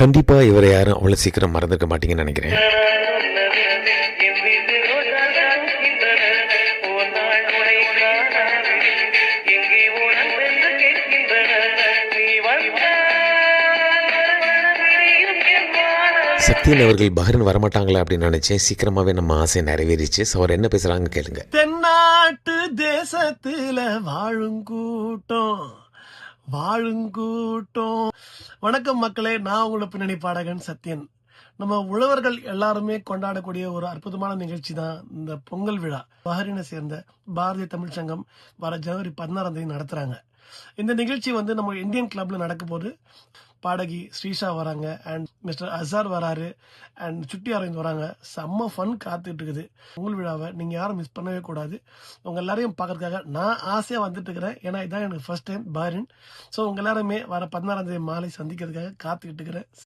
கண்டிப்பா இவரை யாரும் அவ்வளவு சீக்கிரம் மறந்துருக்க மாட்டீங்கன்னு நினைக்கிறேன். சக்தியில் சக்தியன் அவர்கள் பஹ்ரைன் வரமாட்டாங்களா அப்படின்னு நினைச்சேன். சீக்கிரமாவே நம்ம ஆசை நிறைவேறிச்சு. ஸோ அவர் என்ன பேசுறாங்கன்னு கேளுங்க. தென்னாட்டு தேசத்துல வாழும் கூட்டம். வாழும் கூட்டம். வணக்கம் மக்களே நான் உங்களோட பின்னணி பாடகன் சத்யன். நம்ம உழவர்கள் எல்லாருமே கொண்டாடக்கூடிய ஒரு அற்புதமான நிகழ்ச்சி தான் இந்த பொங்கல் விழா. பஹரினை சேர்ந்த பாரதிய தமிழ் சங்கம் வர ஜனவரி பதினாறாம் தேதி நடத்துறாங்க. இந்த நிகழ்ச்சி வந்து நம்ம இந்தியன் கிளப்ல நடக்க போது பாடகி ஸ்ரீஷா வராங்க அண்ட் மிஸ்டர் அசார் வராரு அண்ட் சுட்டி அரவிந்த் வராங்க. செம்ம ஃபன் காத்துட்டு இருக்குது. பொங்கல் விழாவை நீங்க யாரும் மிஸ் பண்ணவே கூடாது. உங்க எல்லாரையும் பார்க்கறதுக்காக நான் ஆசையா வந்துட்டு இருக்கிறேன். ஏன்னா இதான் எனக்கு ஃபர்ஸ்ட் டைம் பாரின் ஸோ உங்க எல்லாருமே வர பதினாறாம் தேதி மாலை சந்திக்கிறதுக்காக காத்துக்கிட்டு இருக்கிறேன்.